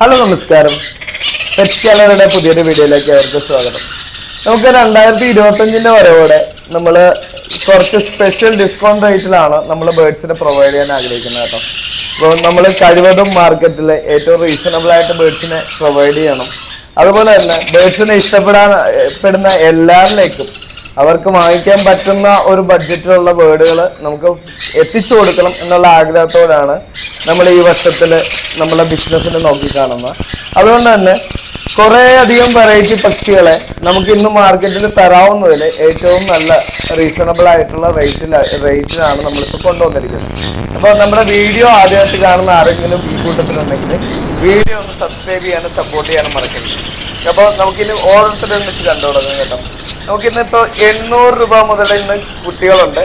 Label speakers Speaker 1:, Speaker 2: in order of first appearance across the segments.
Speaker 1: Hello നമസ്കാരം. Pet പുതിയൊരു വീഡിയോയിലേക്ക് അവർക്ക് സ്വാഗതം. നമുക്ക് രണ്ടായിരത്തി ഇരുപത്തഞ്ചിന്റെ വരവോടെ നമ്മൾ കുറച്ച് സ്പെഷ്യൽ ഡിസ്കൗണ്ട് റേറ്റിലാണ് നമ്മൾ ബേഡ്സിനെ പ്രൊവൈഡ് ചെയ്യാൻ ആഗ്രഹിക്കുന്നത് കേട്ടോ. അപ്പോൾ നമ്മൾ കഴിവതും മാർക്കറ്റിൽ ഏറ്റവും റീസണബിൾ ആയിട്ട് ബേഡ്സിനെ പ്രൊവൈഡ് ചെയ്യണം. അതുപോലെ തന്നെ ബേഡ്സിനെ ഇഷ്ടപ്പെടാൻ പെടുന്ന എല്ലാവരിലേക്കും അവർക്ക് വാങ്ങിക്കാൻ പറ്റുന്ന ഒരു ബഡ്ജറ്റിലുള്ള വേർഡുകൾ നമുക്ക് എത്തിച്ചു കൊടുക്കണം എന്നുള്ള ആഗ്രഹത്തോടാണ് നമ്മൾ ഈ വർഷത്തിൽ നമ്മളെ ബിസിനസ്സിനെ നോക്കിക്കാണുന്നത് അതുകൊണ്ട് തന്നെ കുറേ അധികം വെറൈറ്റി പക്ഷികളെ നമുക്ക് ഇന്ന് മാർക്കറ്റിൽ തരാവുന്നതിൽ ഏറ്റവും നല്ല റീസണബിൾ ആയിട്ടുള്ള റേറ്റിൽ റേറ്റിലാണ് നമ്മളിപ്പോൾ കൊണ്ടുവന്നിരിക്കുന്നത്. അപ്പോൾ നമ്മുടെ വീഡിയോ ആദ്യമായിട്ട് കാണുന്ന ആരെങ്കിലും ഈ കൂട്ടത്തിലുണ്ടെങ്കിൽ വീഡിയോ ഒന്ന് സബ്സ്ക്രൈബ് ചെയ്യാനും സപ്പോർട്ട് ചെയ്യാനും മറക്കരുത്. അപ്പോൾ നമുക്കിനി ഓരോരുത്തരും വെച്ച് കണ്ടു തുടങ്ങാം കേട്ടോ. നമുക്കിന്ന് ഇപ്പോൾ എണ്ണൂറ് രൂപ മുതൽ ഇന്ന് കുട്ടികളുണ്ട്.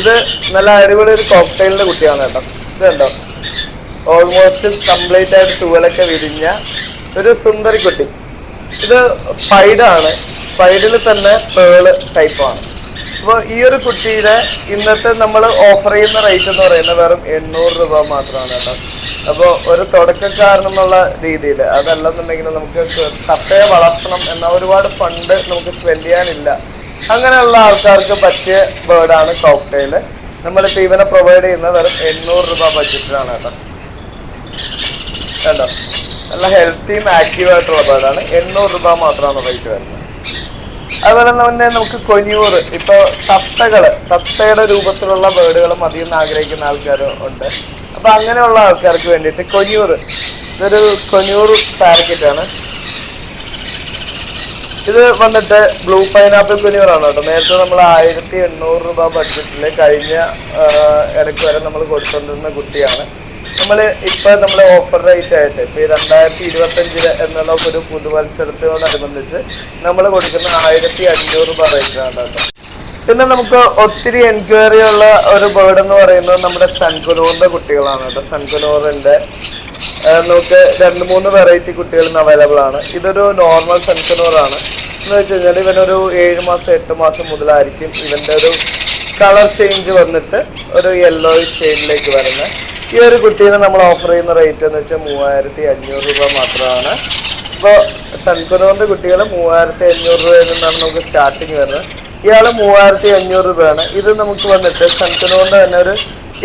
Speaker 1: ഇത് നല്ല അടിപൊളി ഒരു കോക്ടെയിലിന്റെ കുട്ടിയാണ് കേട്ടോ. ഇത് കണ്ടോ ഓൾമോസ്റ്റ് കംപ്ലീറ്റ് ആയിട്ട് തൂവലൊക്കെ വിരിഞ്ഞ ഒരു സുന്ദരി കുട്ടി. ഇത് ഫൈഡാണ് ഫൈഡിൽ തന്നെ പേൾ ടൈപ്പാണ് അപ്പോൾ ഈ ഒരു കുട്ടിയുടെ ഇന്നത്തെ നമ്മൾ ഓഫർ ചെയ്യുന്ന റേറ്റ് എന്ന് പറയുന്നത് വെറും എണ്ണൂറ് രൂപ മാത്രമാണ് കേട്ടോ. അപ്പോൾ ഒരു തുടക്കക്കാരനെന്നുള്ള രീതിയിൽ. അതല്ലെന്നുണ്ടെങ്കിൽ നമുക്ക് തത്തയെ വളർത്തണം എന്ന ഒരുപാട് ഫണ്ട് നമുക്ക് സ്പെൻഡ് ചെയ്യാനില്ല. അങ്ങനെയുള്ള ആൾക്കാർക്ക് പറ്റിയ ബേർഡാണ് കോക്ടെയിൽ നമ്മളിപ്പോൾ ഇവനെ പ്രൊവൈഡ് ചെയ്യുന്നത് വെറും എണ്ണൂറ് രൂപ ബഡ്ജറ്റിലാണ് കേട്ടോ. കേട്ടോ നല്ല ഹെൽത്തിയും ആക്റ്റീവ് ആയിട്ടുള്ള ബേർഡാണ് എണ്ണൂറ് രൂപ മാത്രമാണ് റേറ്റ് വരുന്നത്. അതുപോലെ തന്നെ നമുക്ക് കൊനിയൂർ. ഇപ്പൊ തത്തകൾ തത്തയുടെ രൂപത്തിലുള്ള വേർഡുകൾ മതി എന്ന് ആഗ്രഹിക്കുന്ന ആൾക്കാർ ഉണ്ട്. അപ്പൊ അങ്ങനെയുള്ള ആൾക്കാർക്ക് വേണ്ടിയിട്ട് കൊനിയൂർ. ഇതൊരു കൊനിയൂർ പാക്കറ്റ് ആണ് ഇത് വന്നിട്ട് ബ്ലൂ പൈനാപ്പിൾ കുനിയറാണ് കേട്ടോ. നേരത്തെ നമ്മൾ ആയിരത്തി എണ്ണൂറ് രൂപ ബഡ്ജറ്റിൽ കഴിഞ്ഞ ഇടയ്ക്ക് വരെ നമ്മൾ കൊടുത്തുകൊണ്ടിരുന്ന കുട്ടിയാണ്. നമ്മൾ ഇപ്പൊ നമ്മൾ ഓഫർ റേറ്റ് ആയിട്ട് ഇപ്പൊ ഈ രണ്ടായിരത്തി ഇരുപത്തഞ്ച് എന്നുള്ള ഒരു പുതുവത്സരത്തിനോടനുബന്ധിച്ച് നമ്മൾ കൊടുക്കുന്ന ആയിരത്തി അഞ്ഞൂറ് രൂപ റേറ്റിലാണ് കേട്ടോ. പിന്നെ നമുക്ക് ഒത്തിരി എൻക്വയറി ഉള്ള ഒരു ബേർഡ് എന്ന് പറയുന്നത് നമ്മുടെ സൺകുനൂറിന്റെ കുട്ടികളാണ് കേട്ടോ. സൺകുനൂറിന്റെ നമുക്ക് രണ്ട് മൂന്ന് വെറൈറ്റി കുട്ടികൾ അവൈലബിൾ ആണ്. ഇതൊരു നോർമൽ സൺകുനൂറാണ് എന്ന് വെച്ച് കഴിഞ്ഞാൽ ഇവനൊരു ഏഴ് മാസം എട്ട് മാസം മുതലായിരിക്കും ഇവന്റെ ഒരു കളർ ചേഞ്ച് വന്നിട്ട് ഒരു യെല്ലോ ഷെയ്ഡിലേക്ക് വരുന്നത്. ഈ ഒരു കുട്ടീനെ നമ്മൾ ഓഫർ ചെയ്യുന്ന റേറ്റ് എന്ന് വെച്ചാൽ മൂവായിരത്തി അഞ്ഞൂറ് രൂപ മാത്രമാണ്. ഇപ്പോൾ സൺകുനോറിന്റെ കുട്ടികൾ മൂവായിരത്തി അഞ്ഞൂറ് രൂപയിൽ നിന്നാണ് നമുക്ക് സ്റ്റാർട്ടിങ് വരുന്നത്. ഇയാൾ മൂവായിരത്തി അഞ്ഞൂറ് രൂപയാണ്. ഇത് നമുക്ക് വന്നിട്ട് സൺകുനോറിന്റെ തന്നെ ഒരു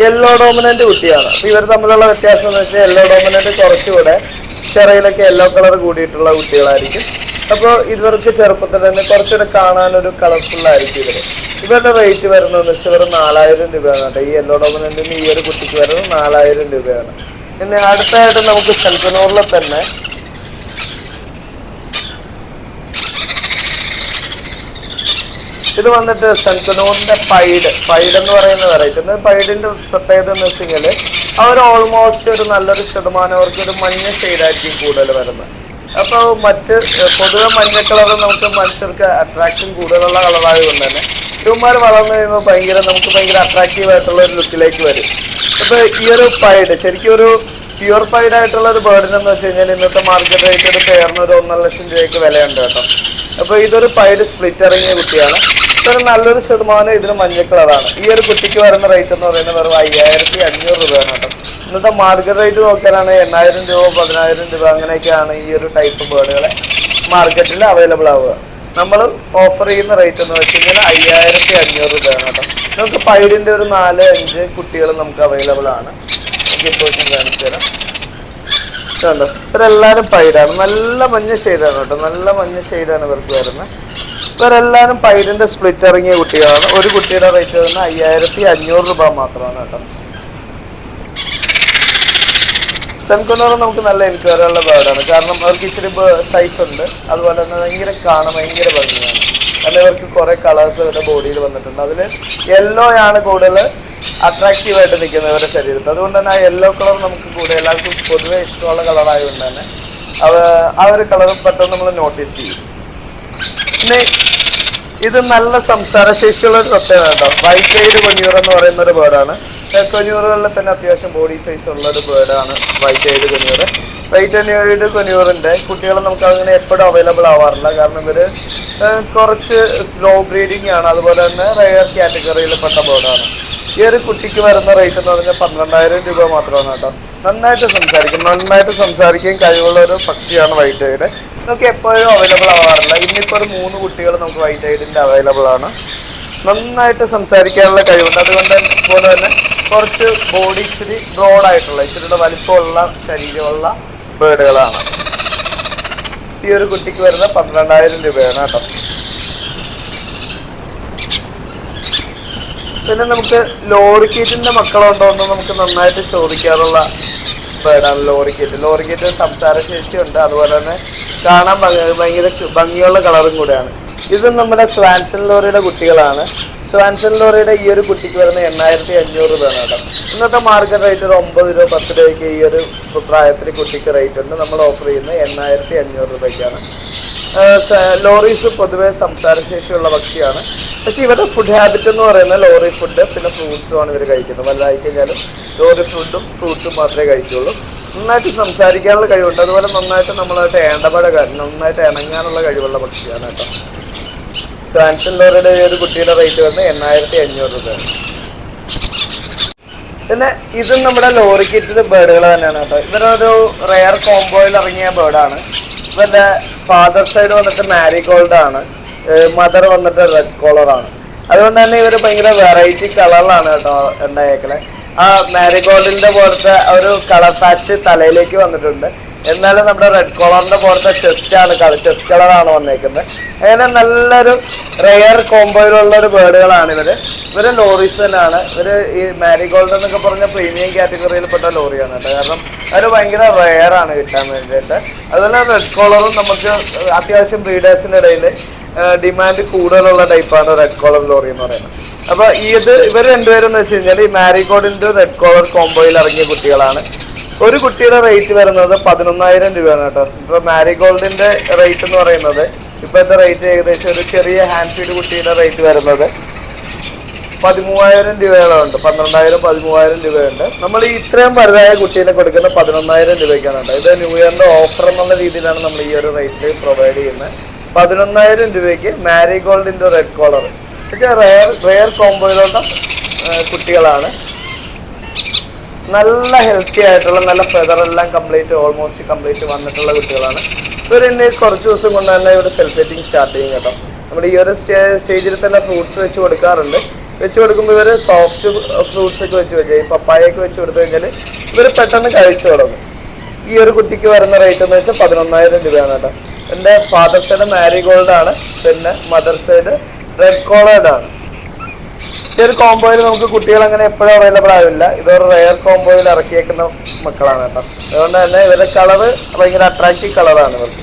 Speaker 1: യെല്ലോ ഡോമിനന്റ് കുട്ടിയാണ്. അപ്പോൾ ഇവർ തമ്മിലുള്ള വ്യത്യാസം എന്ന് വെച്ചാൽ യെല്ലോ ഡോമിനന്റ് കുറച്ചുകൂടെ ചെറയിലൊക്കെ യെല്ലോ കളർ കൂടിയിട്ടുള്ള കുട്ടികളായിരിക്കും. അപ്പോൾ ഇവർക്ക് ചെറുപ്പത്തിൽ തന്നെ കുറച്ചുകൂടെ കാണാനൊരു കളർഫുള്ളായിരിക്കും ഇവർ ഇവരുടെ റേറ്റ് വരുന്നതെന്ന് വെച്ചാൽ വെറും നാലായിരം രൂപയാണ് കേട്ടോ. ഈ യെല്ലോ ഡോമിനന്റിന് ഈ ഒരു കുട്ടിക്ക് വരുന്നത് നാലായിരം രൂപയാണ്. പിന്നെ അടുത്തായിട്ട് നമുക്ക് സെന്റനോറിലെ തന്നെ. ഇത് വന്നിട്ട് സെന്റനോറിന്റെ പൈഡ് പൈഡ് എന്ന് പറയുന്ന വെറൈറ്റി പൈഡിന്റെ പ്രത്യേകത എന്ന് വെച്ചെങ്കിൽ അവർ ഓൾമോസ്റ്റ് ഒരു നല്ലൊരു ശതമാനം അവർക്ക് ഒരു മഞ്ഞ ഷെയ്ഡായിരിക്കും കൂടുതൽ വരുന്നത്. അപ്പോൾ മറ്റ് പൊതുവെ മഞ്ഞ കളർ നമുക്ക് മനുഷ്യർക്ക് അട്രാക്ഷൻ കൂടുതലുള്ള കളറായതുകൊണ്ട് തന്നെ ഇവന്മാർ വളർന്നു കഴിയുമ്പോൾ ഭയങ്കര നമുക്ക് ഭയങ്കര അട്രാക്റ്റീവ് ആയിട്ടുള്ള ഒരു ലുക്കിലേക്ക് വരും. ഇപ്പോൾ ഈ ഒരു പൈഡ് ശരിക്കും ഒരു പ്യുവർ പൈഡ് ആയിട്ടുള്ള ഒരു ബേർഡിനെന്ന് വെച്ച് കഴിഞ്ഞാൽ ഇന്നത്തെ മാർക്കറ്റ് റേറ്റ് ഒരു പെയറിന് ഒരു ഒന്നര ലക്ഷം രൂപയ്ക്ക് വിലയുണ്ട് കേട്ടോ. അപ്പോൾ ഇതൊരു പൈഡ് സ്പ്ലിറ്റ് ഇറങ്ങിയ കുട്ടിയാണ്. ഇതൊരു നല്ലൊരു ശതമാനം ഇതിന് മഞ്ഞ കളറാണ് ഈ ഒരു കുട്ടിക്ക് വരുന്ന റേറ്റ് എന്ന് പറയുന്നത് വെറും അയ്യായിരത്തി അഞ്ഞൂറ് രൂപയാണ് കേട്ടോ. ഇന്നത്തെ മാർക്കറ്റ് റേറ്റ് നോക്കാനാണ് എണ്ണായിരം രൂപ പതിനായിരം രൂപ അങ്ങനെയൊക്കെയാണ് ഈ ഒരു ടൈപ്പ് ബേർഡുകളെ മാർക്കറ്റിൽ അവൈലബിൾ ആവുക. നമ്മൾ ഓഫർ ചെയ്യുന്ന റേറ്റ് എന്ന് വെച്ച് കഴിഞ്ഞാൽ അയ്യായിരത്തി അഞ്ഞൂറ് രൂപയാണ് കേട്ടോ. നമുക്ക് പൈഡിന്റെ ഒരു നാല് അഞ്ച് കുട്ടികൾ നമുക്ക് അവൈലബിൾ ആണ്. ഇപ്പോൾ ഞാൻ കാണിച്ചു തരാം. കണ്ടോ ഇവരെല്ലാവരും പൈഡാണ്. നല്ല മഞ്ഞ ഷെയ്ഡാണ് കേട്ടോ. നല്ല മഞ്ഞ ഷെയ്ഡാണ് ഇവർക്ക് വരുന്നത്. ഇവരെല്ലാവരും പൈഡിന്റെ സ്പ്ലിറ്റ് ഇറങ്ങിയ കുട്ടികളാണ്. ഒരു കുട്ടിയുടെ റേറ്റ് വരുന്നത് അയ്യായിരത്തി അഞ്ഞൂറ് രൂപ മാത്രമാണ് കേട്ടോ. സെൻകുനോർ നമുക്ക് നല്ല എൻക്വയറി ബേർഡാണ് കാരണം അവർക്ക് ഇച്ചിരി സൈസ് ഉണ്ട്. അതുപോലെ തന്നെ ഭയങ്കര കാണാൻ ഭയങ്കര ഭംഗിയാണ്. അല്ല ഇവർക്ക് കുറെ കളേഴ്സ് ഇവരുടെ ബോഡിയിൽ വന്നിട്ടുണ്ട്. അതിൽ യെല്ലോ ആണ് കൂടുതൽ അട്രാക്റ്റീവ് ആയിട്ട് നിൽക്കുന്നത് ഇവരുടെ ശരീരത്തിൽ. അതുകൊണ്ട് തന്നെ ആ യെല്ലോ കളർ നമുക്ക് കൂടുതൽ എല്ലാവർക്കും പൊതുവെ ഇഷ്ടമുള്ള കളറായതുകൊണ്ട് തന്നെ അവ ആ ഒരു കളർ പെട്ടെന്ന് നമ്മൾ നോട്ടീസ് ചെയ്യും. പിന്നെ ഇത് നല്ല സംസാരശേഷിയുള്ള ഒരു പ്രത്യേകത കേട്ടോ. വൈറ്റ് ഐഡ് മണിയൂർ എന്ന് പറയുന്ന ഒരു ബേർഡാണ് കൊഞ്ഞൂറുകളിൽ തന്നെ അത്യാവശ്യം ബോഡി സൈസ് ഉള്ള ഒരു ബേർഡാണ് വൈറ്റ് ഏഴ് കൊഞ്ഞൂറ്. വൈറ്റ് ഏഴ് കൊഞ്ഞൂറിന്റെ കുട്ടികളെ നമുക്ക് അങ്ങനെ എപ്പോഴും അവൈലബിൾ ആവാറില്ല. കാരണം ഇവർ കുറച്ച് സ്ലോ ബ്രീഡിംഗ് ആണ്. അതുപോലെ തന്നെ റയർ കാറ്റഗറിയിൽ പെട്ട ബേർഡാണ് ഈ ഒരു കുട്ടിക്ക് വരുന്ന റേറ്റ് എന്ന് പറഞ്ഞാൽ പന്ത്രണ്ടായിരം രൂപ മാത്രമാണ് കേട്ടോ. നന്നായിട്ട് സംസാരിക്കും. നന്നായിട്ട് സംസാരിക്കുകയും കഴിവുള്ള ഒരു പക്ഷിയാണ് വൈറ്റ് ഐഡ് നമുക്ക് എപ്പോഴും അവൈലബിൾ ആവാറില്ല. ഇന്നിപ്പോൾ ഒരു മൂന്ന് കുട്ടികൾ നമുക്ക് വൈറ്റ് ഐഡിന്റെ അവൈലബിൾ ആണ്. നന്നായിട്ട് സംസാരിക്കാനുള്ള കഴിവുണ്ട്. അതുകൊണ്ട് പോലെ തന്നെ കുറച്ച് ബോഡി ഇച്ചിരി ബ്രോഡായിട്ടുള്ള ഇച്ചിരി വലിപ്പമുള്ള ശരീരമുള്ള ബേഡുകളാണ്. ഈ ഒരു കുട്ടിക്ക് വരുന്ന പന്ത്രണ്ടായിരം രൂപയാണ് കേട്ടോ. പിന്നെ നമുക്ക് ലോറിക്കേറ്റിന്റെ മക്കളുണ്ടോ എന്ന് നമുക്ക് നന്നായിട്ട് ചോദിക്കാറുള്ള ബേഡാണ് ലോറിക്കേറ്റ് ലോറിക്കേറ്റ് സംസാരശേഷിയുണ്ട് അതുപോലെ തന്നെ കാണാൻ ഭംഗി- ഭംഗിയുള്ള കളറും കൂടെയാണ്. ഇത് നമ്മുടെ സ്വാൻസൺ ലോറിയുടെ കുട്ടികളാണ്. സ്വാൻസൺ ലോറിയുടെ ഈ ഒരു കുട്ടിക്ക് വരുന്ന എണ്ണായിരത്തി അഞ്ഞൂറ് രൂപയാണ് കേട്ടോ. ഇന്നത്തെ മാർക്കറ്റ് റേറ്റ് ഒരു ഒമ്പത് രൂപ പത്ത് രൂപയ്ക്ക് ഈ ഒരു പ്രായത്തിൽ കുട്ടിക്ക് റേറ്റ് ഉണ്ട്. നമ്മൾ ഓഫർ ചെയ്യുന്നത് എണ്ണായിരത്തി അഞ്ഞൂറ് രൂപയ്ക്കാണ്. ലോറീസ് പൊതുവെ സംസാരശേഷിയുള്ള പക്ഷിയാണ് പക്ഷേ ഇവരുടെ ഫുഡ് ഹാബിറ്റ് എന്ന് പറയുന്നത് ലോറി ഫുഡ് പിന്നെ ഫ്രൂട്ട്സും ആണ് ഇവർ കഴിക്കുന്നത്. വലുതായി കഴിഞ്ഞാലും ലോറി ഫുഡും ഫ്രൂട്ട്സും മാത്രമേ കഴിക്കുള്ളൂ. നന്നായിട്ട് സംസാരിക്കാനുള്ള കഴിവുണ്ട്. അതുപോലെ നന്നായിട്ട് നമ്മളായിട്ട് ഏണ്ടപാട് നന്നായിട്ട് ഇണങ്ങാനുള്ള കഴിവുള്ള പക്ഷിയാണ് കേട്ടോ. ഈ ഒരു കുട്ടിയുടെ റേറ്റ് വന്ന് എണ്ണായിരത്തി അഞ്ഞൂറ് രൂപയാണ് പിന്നെ ഇതും നമ്മുടെ ലോറി കിറ്റിലെ ബേർഡുകൾ തന്നെയാണ് കേട്ടോ. ഇവരൊരു റെയർ കോംബോയിൽ ഇറങ്ങിയ ബേർഡാണ് ഇവരുടെ ഫാദർ സൈഡ് വന്നിട്ട് മാരിഗോൾഡ് ആണ്. മദർ വന്നിട്ട് റെഡ് കോളറാണ് അതുകൊണ്ട് തന്നെ ഇവർ ഭയങ്കര വെറൈറ്റി കളറിലാണ് കേട്ടോ ഉണ്ടായേക്കണെ. ആ മാരിഗോൾഡിന്റെ പോലത്തെ ഒരു കളർ പാച്ച് തലയിലേക്ക് വന്നിട്ടുണ്ട്. എന്നാലും നമ്മുടെ റെഡ് കോളറിന്റെ പോലത്തെ ചെസ്റ്റ് ആണ് കളർ ചെസ്റ്റ് കളറാണ് വന്നേക്കുന്നത്. അങ്ങനെ നല്ലൊരു റെയർ കോമ്പോയിലുള്ള ഒരു ബേർഡുകളാണ് ഇവർ. ഇവർ ലോറീസ് തന്നെയാണ്. ഇവർ ഈ മാരിഗോൾഡ് എന്നൊക്കെ പറഞ്ഞ പ്രീമിയം കാറ്റഗറിയിൽപ്പെട്ട ലോറിയാണ് കേട്ടോ. കാരണം അത് ഭയങ്കര റെയർ ആണ് കിട്ടാൻ വേണ്ടിയിട്ട്. അതുപോലെ റെഡ് കോളറും നമുക്ക് അത്യാവശ്യം ബ്രീഡേഴ്സിന്റെ ഇടയിൽ ഡിമാൻഡ് കൂടുതലുള്ള ടൈപ്പാണ് റെഡ് കോളർ ലോറി എന്ന് പറയുന്നത്. അപ്പൊ ഈ ഇത് ഇവർ രണ്ടുപേരും വെച്ച് കഴിഞ്ഞാൽ ഈ മാരിഗോൾഡിന്റെ റെഡ് കോളർ കോമ്പോയിൽ ഇറങ്ങിയ കുട്ടികളാണ്. ഒരു കുട്ടിയുടെ റേറ്റ് വരുന്നത് പതിനൊന്നായിരം രൂപയാണ് കേട്ടോ. ഇപ്പൊ മാരിഗോൾഡിന്റെ റേറ്റ് എന്ന് പറയുന്നത് ഇപ്പോഴത്തെ റേറ്റ് ഏകദേശം ഒരു ചെറിയ ഹാൻഡ് ഫീഡ് കുട്ടീന്റെ റേറ്റ് വരുന്നത്. പതിമൂവായിരം രൂപയോളമുണ്ട്. പന്ത്രണ്ടായിരം പതിമൂവായിരം രൂപയുണ്ട്. നമ്മൾ ഈ ഇത്രയും വലുതായ കുട്ടീനെ കൊടുക്കുന്ന പതിനൊന്നായിരം രൂപയ്ക്കാണ് കേട്ടോ ഇത് ന്യൂ ഇയറിന്റെ ഓഫർ എന്നുള്ള രീതിയിലാണ് നമ്മൾ ഈ ഒരു റേറ്റ് പ്രൊവൈഡ് ചെയ്യുന്നത്. പതിനൊന്നായിരം രൂപയ്ക്ക് മാരിഗോൾഡിന്റെ റെഡ് കോളർ റെയർ റെയർ കോമ്പോയിലുള്ള കുട്ടികളാണ്. നല്ല ഹെൽത്തി ആയിട്ടുള്ള നല്ല ഫെദർ എല്ലാം കംപ്ലീറ്റ് ഓൾമോസ്റ്റ് കംപ്ലീറ്റ് വന്നിട്ടുള്ള കുട്ടികളാണ്. ഇവർ തന്നെ കുറച്ച് ദിവസം കൊണ്ട് തന്നെ ഇവിടെ സെൽഫ് സെറ്റിംഗ് സ്റ്റാർട്ട് ചെയ്യും കേട്ടോ. നമ്മുടെ ഈ ഒരു സ്റ്റേ സ്റ്റേജിൽ തന്നെ ഫ്രൂട്ട്സ് വെച്ച് കൊടുക്കാറുണ്ട്. വെച്ച് കൊടുക്കുമ്പോൾ ഇവർ സോഫ്റ്റ് ഫ്രൂട്ട്സ് ഒക്കെ വെച്ച് വെച്ചാൽ ഈ പപ്പായൊക്കെ വെച്ച് കൊടുത്തു കഴിഞ്ഞാൽ ഇവർ പെട്ടെന്ന് കഴിച്ചു തുടങ്ങും. ഈ ഒരു കുട്ടിക്ക് വരുന്ന റേറ്റ് എന്ന് വെച്ചാൽ പതിനൊന്നായിരം രൂപയാണ് കേട്ടോ. എന്റെ ഫാദർ സൈഡ് മാരിഗോൾഡ് ആണ് പിന്നെ മദർ സൈഡ് റെഡ് കോളേഡ് ആണ്. ഒരു കോംബോയിൽ നമുക്ക് കുട്ടികൾ അങ്ങനെ എപ്പോഴും അവൈലബിൾ ആവില്ല. ഇതൊരു റെയർ കോംബോയിൽ ഇറക്കിയേക്കുന്ന മക്കളാണ് കേട്ടോ. അതുകൊണ്ട് തന്നെ ഇവരുടെ കളറ് ഭയങ്കര അട്രാക്റ്റീവ് കളറാണ് ഇവർക്ക്.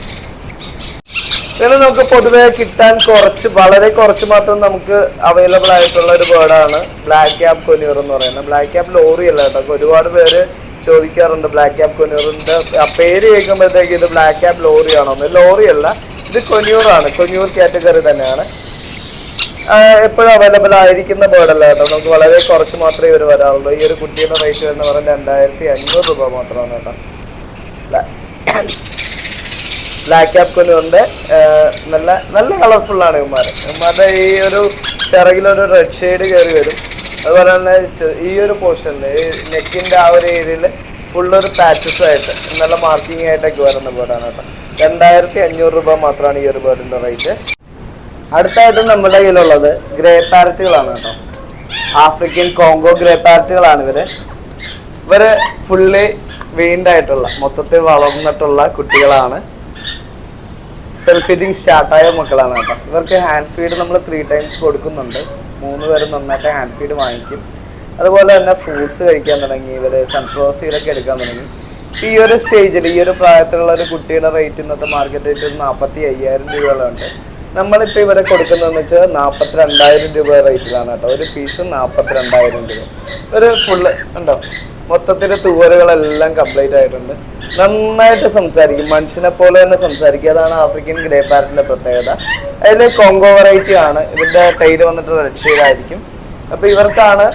Speaker 1: പിന്നെ നമുക്ക് പൊതുവെ കിട്ടാൻ കുറച്ച് വളരെ കുറച്ച് മാത്രം നമുക്ക് അവൈലബിൾ ആയിട്ടുള്ള ഒരു വേർഡാണ് ബ്ലാക്ക് ക്യാബ് കൊനിയർ എന്ന് പറയുന്നത്. ബ്ലാക്ക് ക്യാബ് ലോറി അല്ല കേട്ടോ. ഒരുപാട് പേര് ചോദിക്കാറുണ്ട് ബ്ലാക്ക് ക്യാബ് കൊന്യൂറിന്റെ ആ പേര് കേൾക്കുമ്പോഴത്തേക്ക് ഇത് ബ്ലാക്ക് ക്യാബ് ലോറിയാണോ ലോറി അല്ല ഇത് കൊന്യൂറാണ് കൊനിയൂർ കാറ്റഗറി തന്നെയാണ്. എപ്പോഴും അവൈലബിൾ ആയിരിക്കുന്ന ബേർഡല്ല കേട്ടോ നമുക്ക് വളരെ കുറച്ച് മാത്രമേ ഇവർ വരാറുള്ളൂ. ഈ ഒരു കുട്ടിയുടെ റേറ്റ് എന്ന് പറഞ്ഞാൽ രണ്ടായിരത്തി അഞ്ഞൂറ് രൂപ മാത്രമാണ് കേട്ടോ. ബ്ലാക്ക് ക്യാപ് കൊല്ലുണ്ട് നല്ല നല്ല കളർഫുൾ ആണ് ഇവന്മാർ ഇവന്മാരുടെ ഈ ഒരു ചിറകിലൊരു റെഡ് ഷെയ്ഡ് കയറി വരും. അതുപോലെ തന്നെ ഈ ഒരു പോർഷനിൽ ഈ നെക്കിന്റെ ആ ഒരു ഏരിയയിൽ ഫുള്ളൊരു പാച്ചസ് ആയിട്ട് നല്ല മാർക്കിംഗ് ആയിട്ടൊക്കെ വരുന്ന ബേർഡാണ് കേട്ടോ. രണ്ടായിരത്തി അഞ്ഞൂറ് രൂപ മാത്രമാണ് ഈ ഒരു ബേർഡിന്റെ റേറ്റ് അടുത്തായിട്ട് നമ്മുടെ കയ്യിലുള്ളത് ഗ്രേ പാരറ്റുകളാണ് കേട്ടോ. ആഫ്രിക്കൻ കോങ്കോ ഗ്രേ പാരറ്റുകളാണ് ഇവർ. ഇവർ ഫുള്ളി വീണ്ടായിട്ടുള്ള മൊത്തത്തിൽ വളർന്നിട്ടുള്ള കുട്ടികളാണ്. സെൽഫ് ഫീഡിങ് സ്റ്റാർട്ടായ മക്കളാണ് കേട്ടോ. ഇവർക്ക് ഹാൻഡ് ഫീഡ് നമ്മൾ ത്രീ ടൈംസ് കൊടുക്കുന്നുണ്ട്. മൂന്ന് പേരും നന്നായിട്ട് ഹാൻഡ് ഫീഡ് വാങ്ങിക്കും. അതുപോലെ തന്നെ ഫ്രൂട്ട്സ് കഴിക്കാൻ തുടങ്ങി ഇവർ സൺഫ്ലവർ സീഡൊക്കെ എടുക്കാൻ തുടങ്ങി. ഈ ഒരു സ്റ്റേജിൽ ഈ ഒരു പ്രായത്തിലുള്ള ഒരു കുട്ടിയുടെ റേറ്റ് ഇന്നത്തെ മാർക്കറ്റ് റേറ്റ് നാൽപ്പത്തി അയ്യായിരം രൂപകളുണ്ട് നമ്മളിപ്പോൾ ഇവരെ കൊടുക്കുന്നതെന്ന് വെച്ചാൽ നാൽപ്പത്തി രണ്ടായിരം രൂപ റേറ്റിലാണ് കേട്ടോ. ഒരു പീസ് നാൽപ്പത്തി രണ്ടായിരം രൂപ. ഒരു ഫുള്ള് ഉണ്ടോ മൊത്തത്തിൽ തൂവലുകളെല്ലാം കംപ്ലീറ്റ് ആയിട്ടുണ്ട്. നന്നായിട്ട് സംസാരിക്കും. മനുഷ്യനെ പോലെ തന്നെ സംസാരിക്കും. അതാണ് ആഫ്രിക്കൻ ഗ്രേ പാരറ്റിന്റെ പ്രത്യേകത. അതിൽ കോങ്കോ വെറൈറ്റി ആണ്. ഇതിന്റെ ടൈൽ വന്നിട്ട് റെഡ് ഷെയ്ഡ് ആയിരിക്കും. അപ്പൊ ഇവർക്കാണ്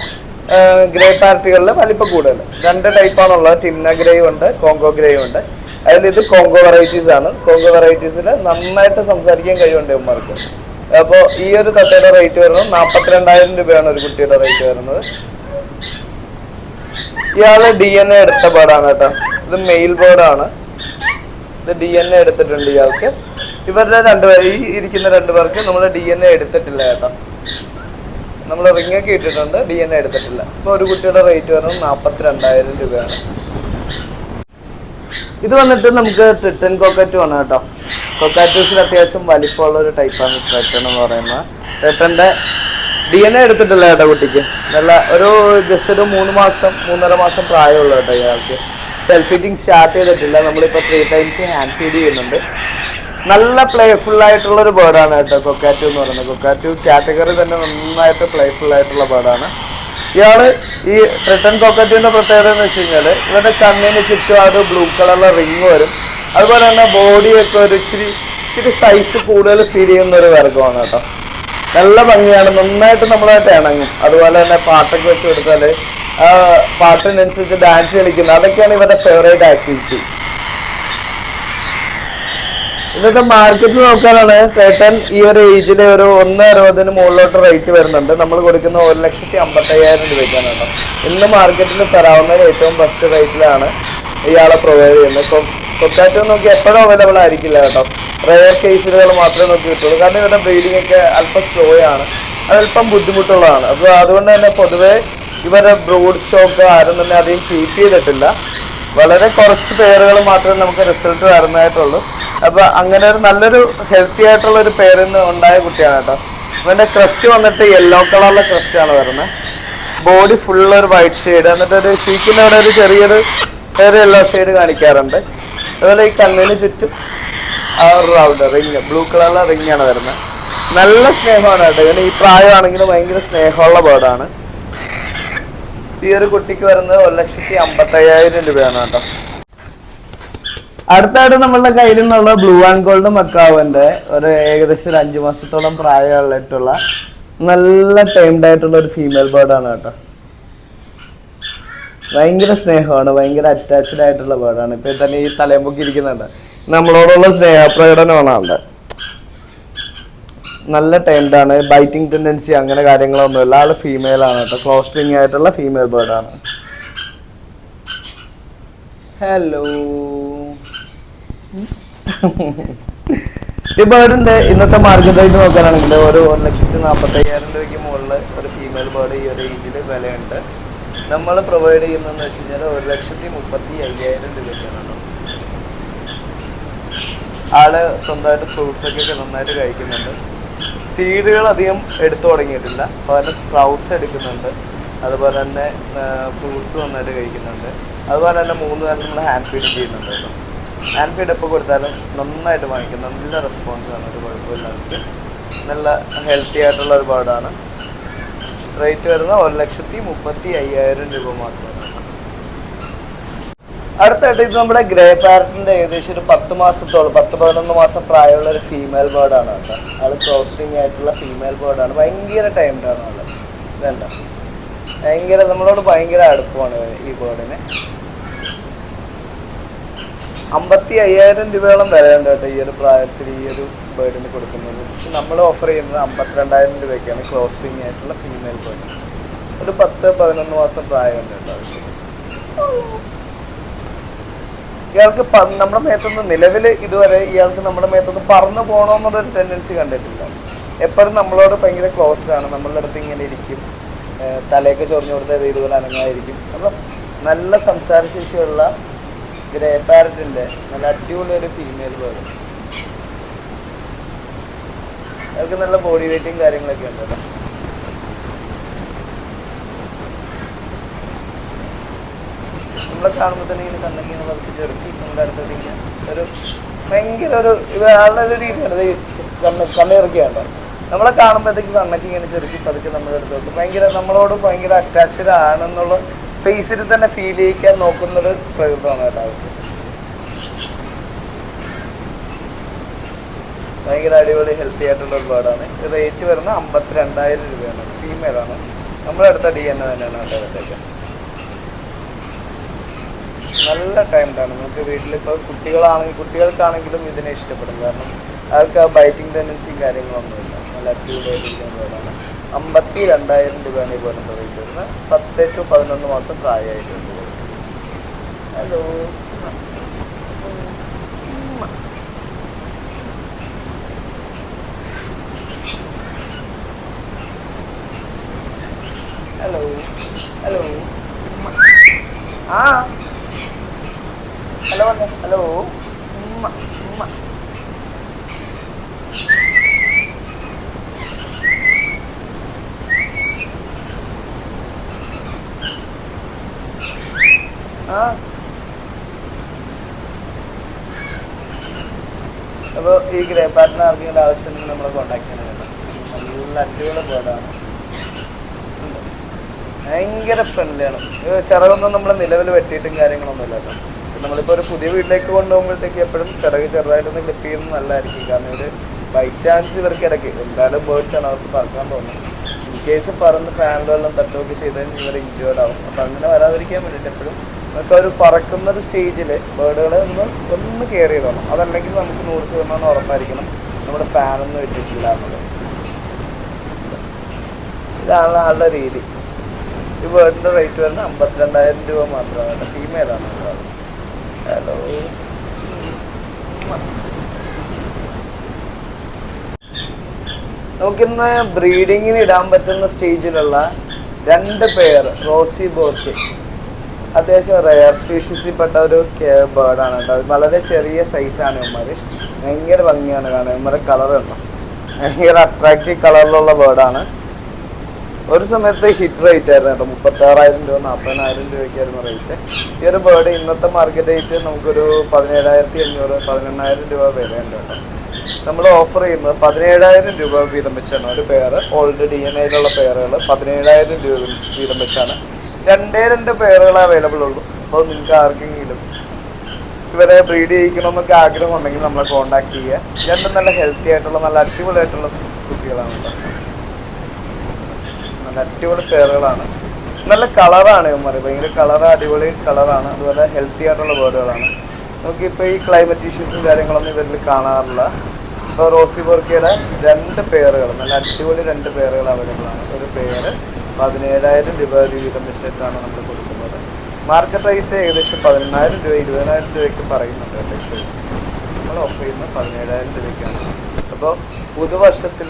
Speaker 1: ഗ്രേ പാരറ്റുകളിൽ വലിപ്പം കൂടുതൽ രണ്ട് ടൈപ്പാണുള്ളത് ടിന്ന ഗ്രേയും ഉണ്ട് കോങ്കോ ഗ്രേയും ഉണ്ട്. അതിൽ ഇത് കോങ്കോ വെറൈറ്റീസ് ആണ്. കോങ്കോ വെറൈറ്റീസിൽ നന്നായിട്ട് സംസാരിക്കാൻ കഴിവുണ്ട് ഇവന്മാർക്ക് അപ്പോൾ ഈ ഒരു തത്തയുടെ റേറ്റ് വരുന്നത് നാൽപ്പത്തിരണ്ടായിരം രൂപയാണ് ഒരു കുട്ടിയുടെ റേറ്റ് വരുന്നത്. ഇയാൾ ഡി എൻ എ എടുത്ത ബേർഡാണ് കേട്ടോ. ഇത് മെയിൽ ബേർഡാണ് ഇത് ഡി എൻ എ എടുത്തിട്ടുണ്ട് ഇയാൾക്ക്. ഇവരുടെ രണ്ടുപേർ ഈ ഇരിക്കുന്ന രണ്ടുപേർക്ക് നമ്മൾ ഡി എൻ എ എടുത്തിട്ടില്ല കേട്ടോ. നമ്മൾ റിങ്ങൊക്കെ ഇട്ടിട്ടുണ്ട് ഡി എൻ എ എടുത്തിട്ടില്ല. അപ്പോൾ ഒരു കുട്ടിയുടെ റേറ്റ് വരുന്നത് നാൽപ്പത്തി രണ്ടായിരം രൂപയാണ്. ഇത് വന്നിട്ട് നമുക്ക് ട്രിട്ടൻ കോക്കറ്റും ആണ് കേട്ടോ. കൊക്കാറ്റൂസിൽ അത്യാവശ്യം വലിപ്പമുള്ള ഒരു ടൈപ്പാണ് ട്രിട്ടൻ എന്ന് പറയുന്നത്. ട്രിട്ടന്റെ ഡി എൻ എ എടുത്തിട്ടില്ല കേട്ടോ കുട്ടിക്ക്. നല്ല ഒരു ജസ്റ്റ് ഒരു മൂന്ന് മാസം മൂന്നര മാസം പ്രായമുള്ള കേട്ടോ ഇയാൾക്ക്. സെൽഫ് ഫീഡിങ് സ്റ്റാർട്ട് ചെയ്തിട്ടില്ല. നമ്മളിപ്പോൾ ത്രീ ടൈംസ് ഹാൻഡ് ഫീഡ് ചെയ്യുന്നുണ്ട്. നല്ല പ്ലേഫുൾ ആയിട്ടുള്ള ഒരു ബേർഡാണ് കേട്ടോ കൊക്കാറ്റു എന്ന് പറയുന്നത്. കൊക്കാറ്റു കാറ്റഗറി തന്നെ നന്നായിട്ട് പ്ലേഫുൾ ആയിട്ടുള്ള ബേർഡാണ് ഇയാൾ ഈ റിട്ടേൺ കോക്കറ്റിന്റെ പ്രത്യേകത എന്ന് വെച്ച് കഴിഞ്ഞാൽ ഇവരുടെ കണ്ണിന് ചുറ്റും ആ ഒരു ബ്ലൂ കളറിലെ റിങ് വരും. അതുപോലെ തന്നെ ബോഡിയൊക്കെ ഒരു ഇച്ചിരി ഇച്ചിരി സൈസ് കൂടുതൽ ഫീൽ ചെയ്യുന്ന ഒരു വർഗമാണ് കേട്ടോ. നല്ല ഭംഗിയാണ്. നന്നായിട്ട് നമ്മളായിട്ട് ഇണങ്ങും അതുപോലെ തന്നെ പാട്ടൊക്കെ വെച്ച് കൊടുത്താൽ പാട്ടിനനുസരിച്ച് ഡാൻസ് കളിക്കുന്നത്. അതൊക്കെയാണ് ഇവരുടെ ഫേവറേറ്റ് ആക്ടിവിറ്റി ഇന്നത്തെ മാർക്കറ്റിൽ നോക്കാനാണ് പേട്ടൻ ഈ ഒരു ഏജിൽ ഒരു ഒന്ന് അറുപതിന് മുകളിലോട്ട് റേറ്റ് വരുന്നുണ്ട്. നമ്മൾ കൊടുക്കുന്ന ഒരു ലക്ഷത്തി അമ്പത്തയ്യായിരം രൂപയ്ക്കാണ് കേട്ടോ. ഇന്ന് മാർക്കറ്റിൽ തരാവുന്ന ഏറ്റവും ബെസ്റ്റ് റേറ്റിലാണ് ഇയാളെ പ്രൊവൈഡ് ചെയ്യുന്നത്. ഇപ്പം പൊട്ടാറ്റോ നോക്കി എപ്പോഴും അവൈലബിൾ ആയിരിക്കില്ല കേട്ടോ. റെയർ കേസുകൾ മാത്രമേ നോക്കി കിട്ടുള്ളൂ. കാരണം ഇവരുടെ ബ്രീഡിംഗ് ഒക്കെ അല്പം സ്ലോ ആണ്. അതല്പം ബുദ്ധിമുട്ടുള്ളതാണ്. അപ്പോൾ അതുകൊണ്ട് തന്നെ പൊതുവേ ഇവരുടെ ബ്രൂഡ് സ്റ്റോക്ക് ആരും തന്നെ അധികം കീപ്പ് ചെയ്തിട്ടില്ല. വളരെ കുറച്ച് പേരുകൾ മാത്രമേ നമുക്ക് റിസൾട്ട് വരുന്നതായിട്ടുള്ളൂ അപ്പൊ അങ്ങനെ ഒരു നല്ലൊരു ഹെൽത്തി ആയിട്ടുള്ള ഒരു പേരിന്ന് ഉണ്ടായ കുട്ടിയാണ് കേട്ടോ. ഇവന്റെ ക്രസ്റ്റ് വന്നിട്ട് യെല്ലോ കളറിലെ ആണ് വരുന്നത്. ബോഡി ഫുൾ ഒരു വൈറ്റ് ഷെയ്ഡ് എന്നിട്ട് ഒരു ചീക്കിന്റെ അവിടെ ഒരു ചെറിയൊരു ഒരു യെല്ലോ ഷെയ്ഡ് കാണിക്കാറുണ്ട്. അതുപോലെ ഈ കണ്ണിന് ചുറ്റും ആ ഒരു റൗണ്ട് റിങ് ബ്ലൂ കളറിലെ റിങ് ആണ് വരുന്നത്. നല്ല സ്നേഹമാണ് കേട്ടോ. ഇവന് ഈ പ്രായമാണെങ്കിലും ഭയങ്കര സ്നേഹമുള്ള ബേർഡാണ് ഈ ഒരു കുട്ടിക്ക് വരുന്നത് ഒരു ലക്ഷത്തി അമ്പത്തയ്യായിരം രൂപയാണ് കേട്ടോ. അടുത്തായിട്ട് നമ്മളുടെ കയ്യിൽ നിന്നുള്ള ബ്ലൂ ആൻഡ് ഗോൾഡ് മക്കാവിന്റെ ഒരു ഏകദേശം ഒരു അഞ്ചു മാസത്തോളം പ്രായമുള്ള നല്ല ടൈംഡ് ആയിട്ടുള്ള ഒരു ഫീമെയിൽ ബേർഡാണ് കേട്ടോ. ഭയങ്കര സ്നേഹമാണ് ഭയങ്കര അറ്റാച്ച്ഡ് ആയിട്ടുള്ള ബേർഡാണ്. ഇപ്പൊ തന്നെ ഈ തലമുക്കി ഇരിക്കുന്നുണ്ട്. നമ്മളോടുള്ള സ്നേഹപ്രകടനമാണ് ആളുടെ നല്ല ടൈംഡ് ആണ്. ബൈറ്റിംഗ് ടെൻഡൻസി അങ്ങനെ കാര്യങ്ങളൊന്നുമില്ല. ആൾ ഫീമെയിൽ ആണ് കേട്ടോ. ക്ലോസ്റ്റിംഗ് ആയിട്ടുള്ള ഫീമെയിൽ ബേർഡ് ആണ്. ഹലോ ഈ ബേർഡിന്റെ ഇന്നത്തെ മാർക്കറ്റ് റേറ്റ് നോക്കാനാണെങ്കിൽ ഒരു ഒരു ലക്ഷത്തി നാൽപ്പത്തി അയ്യായിരം രൂപയ്ക്ക് മുകളിൽ ഒരു ഫീമെയിൽ ബേർഡ് ഈ ഒരു ഏജിൽ വിലയുണ്ട്. നമ്മൾ പ്രൊവൈഡ് ചെയ്യുന്നതെന്ന് വെച്ച് കഴിഞ്ഞാൽ ഒരു ലക്ഷത്തി മുപ്പത്തി അയ്യായിരം രൂപയ്ക്കാണ് ആൾ സ്വന്തമായിട്ട് ഫ്രൂട്ട്സ് ഒക്കെ നന്നായിട്ട് കഴിക്കുന്നുണ്ട്. സീഡുകൾ അധികം എടുത്തു തുടങ്ങിയിട്ടില്ല. അതുപോലെ സ്പ്രൗട്ട്സ് എടുക്കുന്നുണ്ട്. അതുപോലെ തന്നെ ഫ്രൂട്ട്സ് നന്നായിട്ട് കഴിക്കുന്നുണ്ട്. അതുപോലെ തന്നെ മൂന്ന് നേരം നമ്മൾ ഹാൻഡ് ഫീഡ് ചെയ്യുന്നുണ്ട് ഹാൻഡ് ഫീഡ് എപ്പോൾ കൊടുത്താലും നന്നായിട്ട് വാങ്ങിക്കും. നല്ല റെസ്പോൺസാണ് ഒരു കുഴപ്പമില്ലാത്ത നല്ല ഹെൽത്തി ആയിട്ടുള്ള ഒരു റേറ്റ് വരുന്നത് ഒരു ലക്ഷത്തി മുപ്പത്തി അയ്യായിരം രൂപ മാത്രമാണ്. അടുത്തായിട്ട് ഇത് നമ്മുടെ ഗ്രേ പാരറ്റിന്റെ ഏകദേശം ഒരു പത്ത് മാസത്തോളം പത്ത് പതിനൊന്ന് മാസം പ്രായമുള്ള ഒരു ഫീമെയിൽ ബേർഡാണ് കേട്ടോ ആൾ ക്രോസ്റ്റിംഗ് ആയിട്ടുള്ള ഫീമെയിൽ ബേർഡാണ് ഭയങ്കര ടൈംഡാണ് ആൾ വേണ്ട ഭയങ്കര നമ്മളോട് ഭയങ്കര അടുപ്പമാണ് ഈ ബേർഡിന് അമ്പത്തി അയ്യായിരം രൂപയോളം വിലയുണ്ട് കേട്ടോ ഈ ഒരു പ്രായത്തിൽ ഈ ഒരു ബേർഡിന് കൊടുക്കുന്നത്. പക്ഷെ നമ്മൾ ഓഫർ ചെയ്യുന്നത് അമ്പത്തിരണ്ടായിരം രൂപയ്ക്കാണ് ക്ലോസ്റ്റിംഗ് ആയിട്ടുള്ള ഫീമെയിൽ ബേർഡ് ഒരു പത്ത് പതിനൊന്ന് മാസം പ്രായമുണ്ട് കേട്ടോ. ഇയാൾക്ക് നമ്മുടെ മേത്തുനിന്ന് നിലവിൽ ഇതുവരെ ഇയാൾക്ക് നമ്മുടെ മേത്തുനിന്ന് പറന്നു പോകണമെന്നുള്ളൊരു ടെൻഡൻസി കണ്ടിട്ടില്ല. എപ്പോഴും നമ്മളോട് ഭയങ്കര ക്ലോസ്ഡ് ആണ്. നമ്മളുടെ അടുത്ത് ഇങ്ങനെ ഇരിക്കും. തലയൊക്കെ ചൊറിഞ്ഞു കൊടുത്ത ഇതുപോലെ അനങ്ങായിരിക്കും അപ്പം നല്ല സംസാരശേഷിയുള്ള ഗ്രേ പാരറ്റിന്റെ നല്ല അടിപൊളി ഒരു ഫീമെയിൽ പോലെ അവർക്ക് നല്ല ബോഡി വെയിറ്റും കാര്യങ്ങളൊക്കെ ഉണ്ട് നമ്മളെ കാണുമ്പോൾ തന്നെ ഇങ്ങനെ കണ്ണൊക്കെ ഇങ്ങനെ വർക്ക് ചെറുക്കി അടുത്തോട്ട് ഇങ്ങനെ ഒരു ഭയങ്കര ഒരു ഇത് ആളുടെ ഒരു രീതിയാണ്. കണ്ണ് കണ്ണിറക്കിയാണ്. നമ്മളെ കാണുമ്പോഴത്തേക്ക് കണ്ണൊക്കെ ഇങ്ങനെ ചെറുക്കി പതുക്കെ നമ്മുടെ അടുത്തോട്ട് ഭയങ്കര നമ്മളോട് ഭയങ്കര അറ്റാച്ച്ഡ് ആണെന്നുള്ള ഫേസിൽ തന്നെ ഫീൽ ചെയ്യിക്കാൻ നോക്കുന്നത് പ്രകൃതമാണ് കേട്ടോ ഭയങ്കര അടിപൊളി ഹെൽത്തി ആയിട്ടുള്ള ഒരു ബേർഡാണ് റേറ്റ് വരുന്നത് അമ്പത്തി രണ്ടായിരം രൂപയാണ് ഫീമെയിലാണ് നമ്മുടെ അടുത്ത ഡി എൻ എ തന്നെയാണ് കേട്ടോ ഇതൊക്കെ. നല്ല ടൈംഡാണ് നമുക്ക് വീട്ടിലിപ്പോൾ കുട്ടികളാണെങ്കിൽ കുട്ടികൾക്കാണെങ്കിലും ഇതിനെ ഇഷ്ടപ്പെടും. കാരണം അവർക്ക് ആ ബൈറ്റിംഗ് ടെൻഡൻസിയും കാര്യങ്ങളൊന്നുമില്ല നല്ല അടിപൊളിയായിട്ടിരിക്കുന്നതാണ് അമ്പത്തി രണ്ടായിരം രൂപയാണ് ഈ പോലുള്ള റേറ്റ് പത്ത് ടു പതിനൊന്ന് മാസം പ്രായമായിട്ടുണ്ട് ഹലോ ഹലോ ഹലോ ആ. Hello hello. ഉമ്മ ഉമ്മ. അപ്പോൾ ഈ ഗ്രേ പാറ്റിന് ആർക്കെങ്കിലും ആവശ്യമുണ്ടെങ്കിൽ നമ്മളെ കോണ്ടാക്ട് കേട്ടോ. നല്ല അടിപൊളി ബേർഡാണ് ഭയങ്കര ഫ്രണ്ട്ലിയാണ് ചിറകൊന്നും നമ്മൾ നിലവിൽ വെട്ടിയിട്ടും കാര്യങ്ങളൊന്നും ഇല്ല കേട്ടോ. നമ്മളിപ്പോൾ ഒരു പുതിയ വീട്ടിലേക്ക് കൊണ്ടുപോകുമ്പോഴത്തേക്ക് എപ്പോഴും ചിറക് ചെറുതായിട്ടൊന്ന് ക്ലിപ്പ് ചെയ്യുന്നത് നല്ലതായിരിക്കും. കാരണം ഇവർ ബൈ ചാൻസ് ഇവർക്ക് ഇടയ്ക്ക് എന്തായാലും ആണ് അവർക്ക് പറക്കാൻ തോന്നുന്നത് ഇൻ കേസ് പറന്ന് ഫാനുകളെല്ലാം തട്ടുമൊക്കെ ചെയ്ത് കഴിഞ്ഞാൽ ഇവർ ഇഞ്ചേർഡ് ആവും. അപ്പം അങ്ങനെ വരാതിരിക്കാൻ വേണ്ടിയിട്ട് എപ്പോഴും നമുക്ക് ഒരു പറക്കുന്ന ഒരു സ്റ്റേജിൽ ബേർഡുകളെ ഒന്ന് ഒന്ന് കെയർ ചെയ്തോണം അതല്ലെങ്കിൽ നമുക്ക് നൂറ് ശതമാനം ഉറപ്പായിരിക്കണം നമ്മുടെ ഫാനൊന്നും ഇട്ടിട്ടില്ല എന്നുള്ളത്. ഇതാണ് ആളുടെ രീതി. ഈ ബേർഡിന്റെ റേറ്റ് വരുന്നത് അമ്പത്തിരണ്ടായിരം രൂപ മാത്രമാണ്. ഫീമെയിൽ ആണ് നമുക്കിന്ന് ബ്രീഡിങ്ങിന് ഇടാൻ പറ്റുന്ന സ്റ്റേജിലുള്ള രണ്ട് പേർ റോസി ബോർച്ച്. അത്യാവശ്യം റയർ സ്പീഷീസിൽ പെട്ട ഒരു ബേർഡാണ് കേട്ടോ. വളരെ ചെറിയ സൈസാണ് ഇവന്മാർ ഭയങ്കര ഭംഗിയാണ് കാണുന്നത് ഇവന്മാരെ കളർ ഉണ്ടോ ഭയങ്കര അട്രാക്റ്റീവ് കളറിലുള്ള ബേർഡാണ് ഒരു സമയത്ത് ഹിറ്റ് റേറ്റ് ആയിരുന്നു കേട്ടോ. മുപ്പത്താറായിരം രൂപ നാൽപ്പതിനായിരം രൂപയ്ക്കായിരുന്നു റേറ്റ് ഈ ഒരു ബേർഡ് ഇന്നത്തെ മാർക്കറ്റ് റേറ്റ് നമുക്കൊരു പതിനേഴായിരത്തി അഞ്ഞൂറ് പതിനെണ്ണായിരം രൂപ വിലയുണ്ട് കേട്ടോ. നമ്മൾ ഓഫർ ചെയ്യുന്നത് പതിനേഴായിരം രൂപ വീതം വെച്ചാണ് ഒരു പെയർ ഓൾഡ് ഡി എൻ എയിലുള്ള പെയറുകൾ പതിനേഴായിരം രൂപ വീതം വെച്ചാണ്. രണ്ടേ രണ്ട് പെയറുകൾ അവൈലബിൾ ഉള്ളൂ. അപ്പോൾ നിങ്ങൾക്ക് ആർക്കെങ്കിലും ഇവരെ ബ്രീഡ് ചെയ്യിക്കണമെന്നൊക്കെ ആഗ്രഹം ഉണ്ടെങ്കിൽ നമ്മളെ കോൺടാക്ട് ചെയ്യുക. രണ്ടും നല്ല ഹെൽത്തി ആയിട്ടുള്ള നല്ല അടിപൊളിയായിട്ടുള്ള കുട്ടികളാണ് കേട്ടോ. അടിപൊളി പേറുകളാണ് നല്ല കളറാണ് ഇവന്മാർ ഭയങ്കര കളർ അടിപൊളി കളറാണ്. അതുപോലെ ഹെൽത്തി ആയിട്ടുള്ള ബേർഡുകളാണ് നമുക്കിപ്പോൾ ഈ ക്ലൈമറ്റ് ഇഷ്യൂസും കാര്യങ്ങളൊന്നും ഇവരിൽ കാണാറില്ല. ഇപ്പോൾ റോസി ബോർക്കയുടെ രണ്ട് പേറുകൾ നല്ല അടിപൊളി രണ്ട് പേറുകൾ അവൈലബിൾ ആണ്. ഒരു പേര് പതിനേഴായിരം രൂപ വീതം വെച്ചിട്ടാണ് നമ്മൾ കൊടുക്കുന്നത്. മാർക്കറ്റ് റേറ്റ് ഏകദേശം പതിനെണ്ണായിരം രൂപ ഇരുപതിനായിരം രൂപയ്ക്ക് പറയുന്നുണ്ട്. നമ്മൾ ഓഫർ ചെയ്യുന്നത് പതിനേഴായിരം രൂപയ്ക്കാണ്. അപ്പോൾ പുതുവർഷത്തിൽ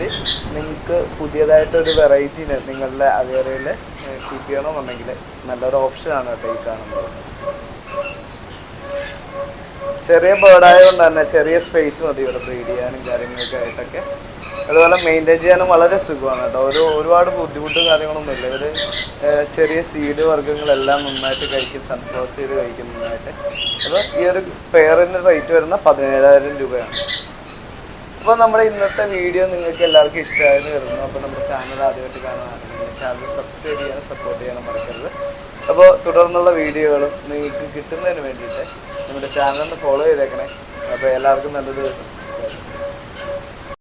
Speaker 1: നിങ്ങൾക്ക് പുതിയതായിട്ട് ഒരു വെറൈറ്റി നിങ്ങളുടെ അതേറിയയിൽ കീപ്പ് ചെയ്യണമെന്നുണ്ടെങ്കിൽ നല്ലൊരു ഓപ്ഷനാണ് കേട്ടോ ഈ കാണുന്നത്. ചെറിയ ബേർഡായതുകൊണ്ട് തന്നെ ചെറിയ സ്പേസ് മതി ഇവിടെ ബ്രീഡ് ചെയ്യാനും കാര്യങ്ങളൊക്കെ ആയിട്ടൊക്കെ. അതുപോലെ മെയിന്റെയിൻ ചെയ്യാനും വളരെ സുഖമാണ് കേട്ടോ. ഒരു ഒരുപാട് ബുദ്ധിമുട്ടും കാര്യങ്ങളൊന്നും ഇല്ല ഇവർ ചെറിയ സീഡ് വർഗങ്ങളെല്ലാം നന്നായിട്ട് കഴിക്കും സൺഫ്ലവർ സീഡ് കഴിക്കും നന്നായിട്ട്. അപ്പോൾ ഈ ഒരു പെയറിന്റെ റേറ്റ് വരുന്ന പതിനേഴായിരം രൂപയാണ്. അപ്പോൾ നമ്മുടെ ഇന്നത്തെ വീഡിയോ നിങ്ങൾക്ക് എല്ലാവർക്കും ഇഷ്ടമായെന്ന് കരുതുന്നു. അപ്പോൾ നമ്മുടെ ചാനൽ ആദ്യമായിട്ട് കാണുകയാണെങ്കിൽ ചാനൽ സബ്സ്ക്രൈബ് ചെയ്യാനും സപ്പോർട്ട് ചെയ്യാനും മറക്കരുത്. അപ്പോൾ തുടർന്നുള്ള വീഡിയോകളും നിങ്ങൾക്ക് കിട്ടുന്നതിന് വേണ്ടിയിട്ട് നമ്മുടെ ചാനൽ ഒന്ന് ഫോളോ ചെയ്തേക്കണേ. അപ്പോൾ എല്ലാവർക്കും നല്ല ദിവസം.